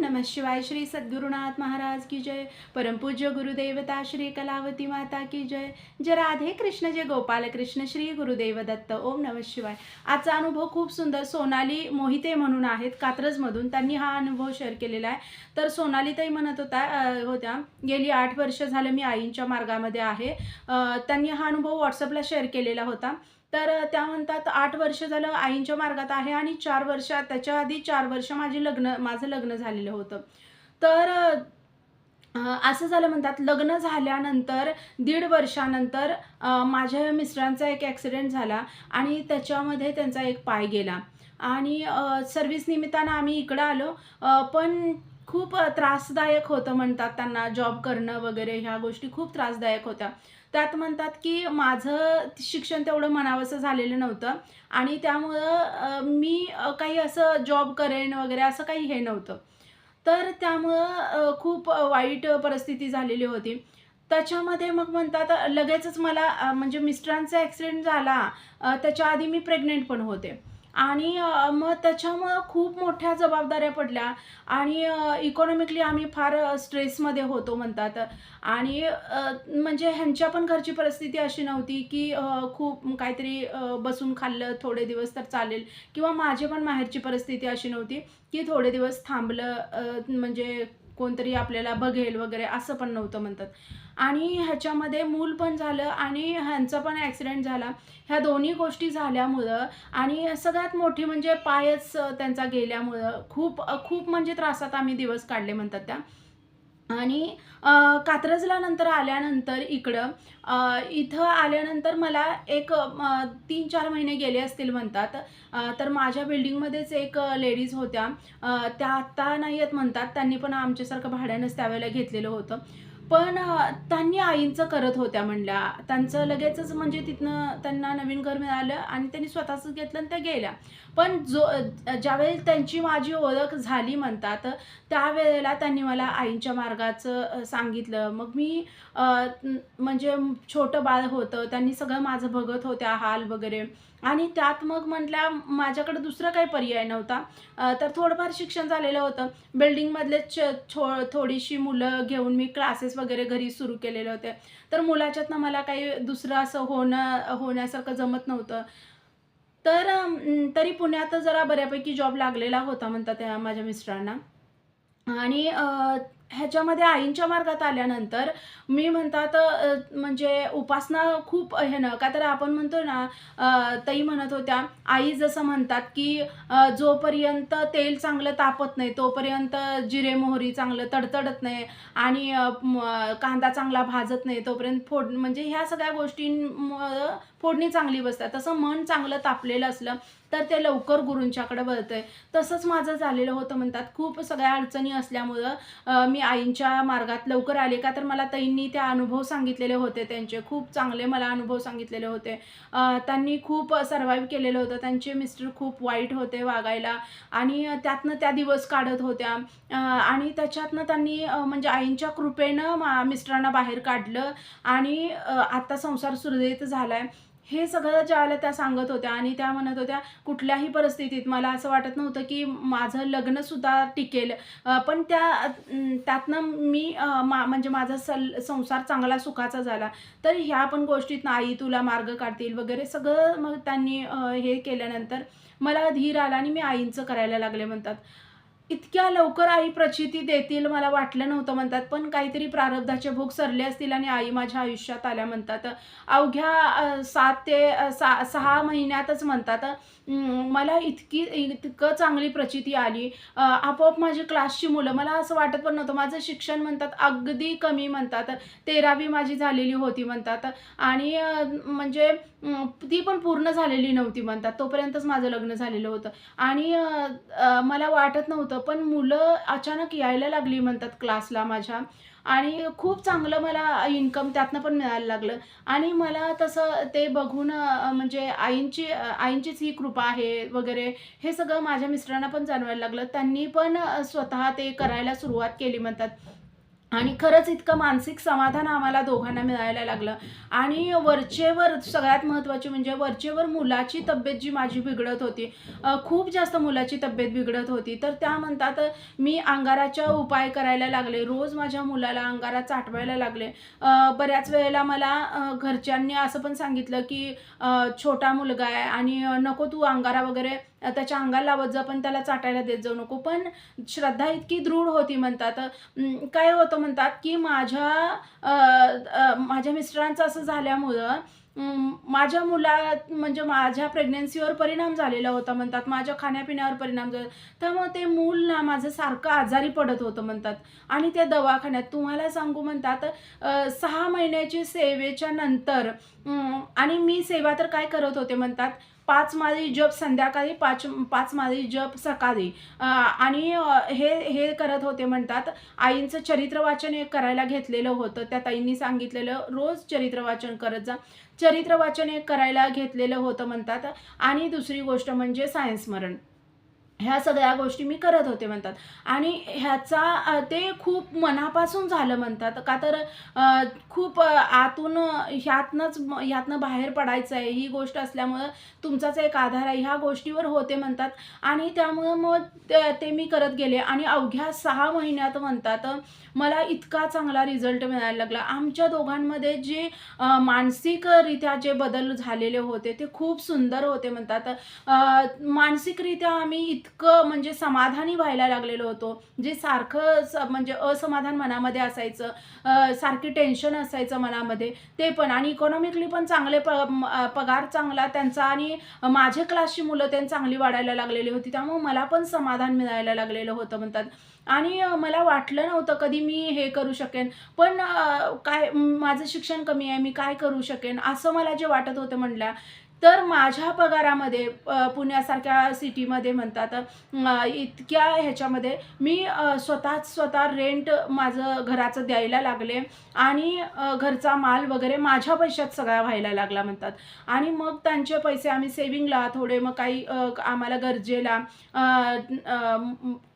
नमः शिवाय श्री सद्गुरुनाथ महाराज की जय। परमपूज्य गुरुदेवता श्री कलावती माता की जय। जय राधे कृष्ण जय गोपाल कृष्ण श्री गुरुदेव दत्त। ओम नमः शिवाय। आजचा अनुभव खूप सुंदर सोनाली मोहिते म्हणून आहेत कात्रजमधून त्यांनी हा अनुभव शेअर केलेला आहे. तर सोनालीताई म्हणत होता होत्या गेली आठ वर्ष झालं मी आईंच्या मार्गामध्ये आहे. त्यांनी हा अनुभव व्हॉट्सअपला शेअर केलेला होता. तर त्या म्हणतात आठ वर्ष झालं आईंच्या मार्गात आहे आणि चार वर्ष त्याच्या आधी चार वर्ष माझी लग्न माझं लग्न झालेलं होतं. तर असं झालं म्हणतात लग्न झाल्यानंतर दीड वर्षानंतर माझ्या मिस्टरांचा एक ॲक्सिडेंट झाला आणि त्याच्यामध्ये त्यांचा एक पाय गेला. आणि सर्व्हिस निमित्तानं आम्ही इकडं आलो. पण खूप त्रासदायक होतं म्हणतात त्यांना जॉब करणं वगैरे ह्या गोष्टी खूप त्रासदायक होत्या. त्यात म्हणतात की माझं शिक्षण तेवढं म्हणावंसं झालेलं नव्हतं. आणि त्यामुळं मी काही असं जॉब करेन वगैरे असं काही हे नव्हतं. तर त्यामुळं खूप वाईट परिस्थिती झालेली होती. त्याच्यामध्ये मग म्हणतात लगेचच मला म्हणजे मिस्टरांचा ॲक्सिडेंट झाला. त्याच्या आधी मी प्रेग्नेंट पण होते. आणि मग त्याच्यामुळं खूप मोठ्या जबाबदाऱ्या पडल्या. आणि इकॉनॉमिकली आम्ही फार स्ट्रेसमध्ये होतो म्हणतात. आणि म्हणजे ह्यांच्या पण घरची परिस्थिती अशी नव्हती की खूप काहीतरी बसून खाल्लं थोडे दिवस तर चालेल. किंवा माझी पण माहेरची परिस्थिती अशी नव्हती की थोडे दिवस थांबलं म्हणजे कोणतरी आपल्याला बघेल वगैरे असं पण नव्हतं म्हणतात. आणि ह्याच्यामध्ये मूल पण झालं आणि ह्यांचा पण ॲक्सिडेंट झाला. ह्या दोन्ही गोष्टी झाल्यामुळं आणि सगळ्यात मोठी म्हणजे पायच त्यांचा गेल्यामुळं खूप खूप म्हणजे त्रासात आम्ही दिवस काढले म्हणतात त्या. आणि कात्रजला नंतर आल्यानंतर इकडं इथं आल्यानंतर मला एक तीन चार महिने गेले असतील म्हणतात. तर माझ्या बिल्डिंगमध्येच एक लेडीज होत्या. त्या आत्ता नाही आहेत म्हणतात. त्यांनी पण आमच्यासारखं भाड्यानंच त्यावेळेला घेतलेलं होतं. पण त्यांनी आईंचं करत होत्या म्हणल्या. त्यांचं लगेचच म्हणजे तिथनं त्यांना नवीन घर मिळालं आणि त्यांनी स्वतःच घेतलं आणि त्या गेल्या. पण जो ज्यावेळेस त्यांची माझी ओळख झाली म्हणतात त्यावेळेला त्यांनी मला आईंच्या मार्गाचं सांगितलं. मग मी म्हणजे छोटं बाळ होतं त्यांनी सगळं माझं बघत होत्या हाल वगैरे. आणि त्यात मग म्हटल्या माझ्याकडे दुसरा काही पर्याय नव्हता. तर थोडंफार शिक्षण झालेलं होतं. बिल्डिंगमधले च छो थोडीशी मुलं घेऊन मी क्लासेस वगैरे घरी सुरू केलेले होते तर मुलाच्यातनं मला काही दुसरं असं होणं होण्यासारखं जमत नव्हतं. तर तरी पुण्यात जरा बऱ्यापैकी जॉब लागलेला होता म्हणतात त्या माझ्या मिस्टरांना. आणि ह्याच्यामध्ये आईंच्या मार्गात आल्यानंतर मी म्हणतात म्हणजे उपासना खूप हे ना का तर आपण म्हणतो ना ताई म्हणत होत्या आई जसं म्हणतात की जोपर्यंत तेल चांगलं तापत नाही तोपर्यंत जिरे मोहरी चांगलं तडतडत नाही आणि कांदा चांगला भाजत नाही तोपर्यंत फोड म्हणजे ह्या सगळ्या गोष्टींमुळं फोडणी चांगली बसतात. तसं मन चांगलं तापलेलं असलं तर ते लवकर गुरूंच्याकडे वळतंय. तसंच माझं झालेलं होतं म्हणतात. खूप सगळ्या अडचणी असल्यामुळं मी आईंच्या मार्गात लवकर आले का तर मला ताईंनी त्या अनुभव सांगितलेले होते त्यांचे. खूप चांगले मला अनुभव सांगितलेले होते. त्यांनी खूप सर्वाईव्ह केलेलं होतं. त्यांचे मिस्टर खूप वाईट होते वागायला आणि त्यातनं त्या दिवस काढत होत्या. आणि त्याच्यातनं त्यांनी म्हणजे आईंच्या कृपेनं मा मिस्टरांना बाहेर काढलं आणि आत्ता आता संसार सुरळीत आहे हे सगळं ज्यावेळेला त्या सांगत होत्या आणि त्या म्हणत होत्या कुठल्याही परिस्थितीत मला असं वाटत नव्हतं की माझं लग्नसुद्धा टिकेल. पण त्या त्यातनं मी मा म्हणजे माझा सल संसार चांगला सुखाचा झाला. तर ह्या पण गोष्टीत आई तुला मार्ग काढतील वगैरे सगळं मग त्यांनी हे केल्यानंतर मला धीर आला आणि मी आईंचं करायला लागले म्हणतात. इतक्या लवकर आई प्रचिती देतील मला वाटलं नव्हतं म्हणतात. पण काहीतरी प्रारब्धाचे भोग सरले असतील आणि आई माझ्या आयुष्यात आल्या म्हणतात. अवघ्या सात ते सा सहा महिन्यातच म्हणतात मला इतकी इतकं चांगली प्रचिती आली. आपोआप माझी क्लासची मुलं मला असं वाटत पण नव्हतं. माझं शिक्षण म्हणतात अगदी कमी म्हणतात. तेरावी माझी झालेली होती म्हणतात. आणि म्हणजे ती पण पूर्ण झालेली नव्हती म्हणतात. तोपर्यंतच माझं लग्न झालेलं होतं. आणि मला वाटत नव्हतं पण मुलं अचानक यायला लागली म्हणतात क्लासला माझ्या. आणि खूप चांगलं मला इन्कम त्यातनं पण मिळायला लागलं. आणि मला तसं ते बघून म्हणजे आईंची आईंचीच ही कृपा आहे वगैरे हे सगळं माझ्या मिस्टरांना पण जाणवायला लागलं. त्यांनी पण स्वतः ते करायला सुरुवात केली म्हणतात. आणि खरंच इतकं मानसिक समाधान आम्हाला दोघांना मिळायला लागलं. आणि वरचेवर सगळ्यात महत्त्वाची म्हणजे वरचेवर मुलाची तब्येत जी माझी बिघडत होती खूप जास्त मुलाची तब्येत बिघडत होती. तर त्या म्हणतात मी अंगाराच्या उपाय करायला लागले. रोज माझ्या मुलाला अंगारा चाटवायला लागले. बऱ्याच वेळेला मला घरच्यांनी असं पण सांगितलं की छोटा मुलगा आहे आणि नको तू अंगारा वगैरे त्याच्या अंगाला लावत जा पण त्याला चाटायला देत जाऊ नको. पण श्रद्धा इतकी दृढ होती म्हणतात. काय होतं म्हणतात की माझ्या माझ्या मिस्टरांचं असं झाल्यामुळं माझ्या मुला म्हणजे माझ्या प्रेग्नेन्सीवर परिणाम झालेला होता म्हणतात. माझ्या खाण्यापिण्यावर परिणाम झाला. त्यामुळे ते मूल ना माझं सारखं आजारी पडत होतं म्हणतात. आणि त्या दवाखान्यात तुम्हाला सांगू म्हणतात सहा महिन्याची सेवेच्या नंतर आणि मी सेवा तर काय करत होते म्हणतात? पाच माळी जप संध्याकाळी पाच पाच माळी जप सकाळी. आणि हे हे करत होते म्हणतात आईंचं चरित्र वाचन हे करायला घेतलेलं होतं. त्या ताईंनी सांगितलेलं रोज चरित्र वाचन करत जा. चरित्र वाचन एक करायला घेतलेलं होतं म्हणतात. आणि दुसरी गोष्ट म्हणजे सायन्स स्मरण ह्या सगळ्या गोष्टी मी करत होते म्हणतात. आणि ह्याचा ते खूप मनापासून झालं म्हणतात. का तर खूप आतून ह्यातनंच ह्यातनं बाहेर पडायचं आहे ही गोष्ट असल्यामुळं तुमचाच एक आधार आहे. ह्या गोष्टीवर होते म्हणतात. आणि त्यामुळं मग ते मी करत गेले. आणि अवघ्या सहा महिन्यात म्हणतात मला इतका चांगला रिझल्ट मिळायला लागला. आमच्या दोघांमध्ये जे मानसिकरित्या जे बदल झालेले होते ते खूप सुंदर होते म्हणतात. मानसिकरित्या आम्ही इत इतकं म्हणजे समाधानी व्हायला लागलेलो होतो. जे सारखं स म्हणजे असमाधान मनामध्ये असायचं सारखी टेन्शन असायचं मनामध्ये ते पण. आणि इकॉनॉमिकली पण चांगले प पगार चांगला त्यांचा आणि माझे क्लासची मुलं त्यांनी चांगली वाढायला लागलेली होती. त्यामुळे मला पण समाधान मिळायला लागलेलं होतं म्हणतात. आणि मला वाटलं नव्हतं कधी मी हे करू शकेन. पण काय माझं शिक्षण कमी आहे मी काय करू शकेन? असं मला जे वाटत होतं म्हणल्या तर माझ्या पगारामध्ये पुण्यासारख्या सिटीमध्ये म्हणतात इतक्या ह्याच्यामध्ये मी स्वतःच स्वतः रेंट माझं घराचं द्यायला लागले आणि घरचा माल वगैरे माझ्या पैशात सगळा व्हायला लागला म्हणतात. आणि मग त्यांचे पैसे आम्ही सेविंगला थोडे मग काही आम्हाला गरजेला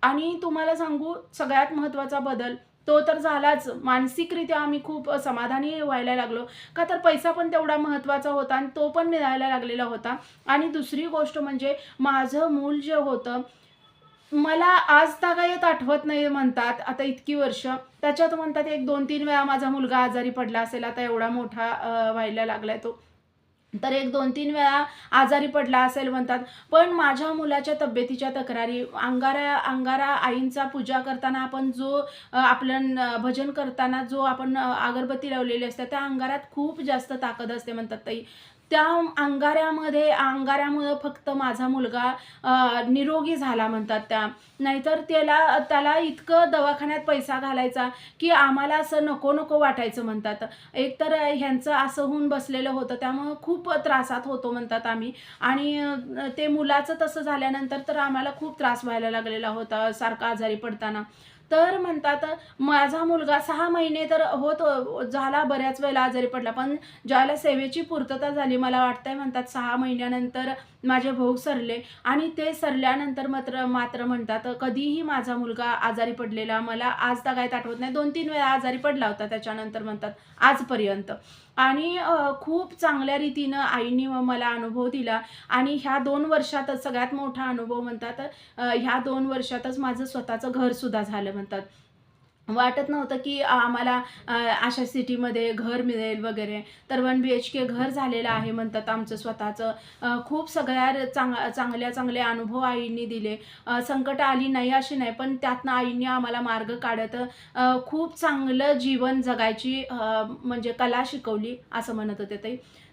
आणि तुम्हाला सांगू सगळ्यात महत्त्वाचा बदल तो तर झालाच. मानसिकरित्या आम्ही खूप समाधानी व्हायला लागलो. का तर पैसा पण तेवढा महत्त्वाचा होता आणि तो पण मिळायला लागलेला होता. आणि दुसरी गोष्ट म्हणजे माझं मूल जे होतं मला आज तागायत आठवत नाही म्हणतात आता इतकी वर्ष. त्याच्यात म्हणतात एक दोन तीन वेळा माझा मुलगा आजारी पडला असेल आता एवढा मोठा व्हायला लागलाय तो. तर एक दोन तीन वेळा आजारी पडला असेल म्हणतात. पण माझ्या मुलाच्या तब्येतीच्या तक्रारी अंगारा अंगारा आईंचा पूजा करताना आपण जो आपलं भजन करताना जो आपण अगरबत्ती लावलेली असते त्या अंगारात खूप जास्त ताकद असते म्हणतात ताई. त्या अंगाऱ्यामध्ये अंगाऱ्यामुळं फक्त माझा मुलगा निरोगी झाला म्हणतात त्या. नाहीतर त्याला त्याला इतकं दवाखान्यात पैसा घालायचा की आम्हाला असं नको नको वाटायचं म्हणतात. एकतर ह्यांचं असं होऊन बसलेलं होतं त्यामुळं खूप त्रासात होतो म्हणतात आम्ही. आणि ते मुलाचं तसं झाल्यानंतर तर आम्हाला खूप त्रास व्हायला लागलेला होता सारखा आजारी पडताना. तर म्हणतात माझा मुलगा सहा महिने तर होत झाला बऱ्याच वेळेला आजारी पडला पण ज्यावेळेला सेवेची पूर्तता झाली मला वाटतंय म्हणतात सहा महिन्यानंतर माझे भाऊ सरले. आणि ते सरल्यानंतर मात्र मात्र म्हणतात कधीही माझा मुलगा आजारी पडलेला मला आज तगायत आठवत नाही. दोन तीन वेळा आजारी पडला होता त्याच्यानंतर म्हणतात आजपर्यंत. आणि खूप चांगल्या रीतीनं आईनी मला अनुभव दिला. आणि ह्या दोन वर्षातच सगळ्यात मोठा अनुभव म्हणतात ह्या दोन वर्षातच माझं स्वतःचं घरसुद्धा झालं म्हणतात. वाटत नव्हतं की आम्हाला अशा सिटीमध्ये घर मिळेल वगैरे. तर वन बी एच के घर झालेलं आहे म्हणतात आमचं स्वतःचं. खूप सगळ्या चांग चांगल्या चांगले अनुभव आईंनी दिले. संकट आली नाही अशी नाही पण त्यातनं आईंनी आम्हाला मार्ग काढत खूप चांगलं जीवन जगायची म्हणजे कला शिकवली असं म्हणत होते ते.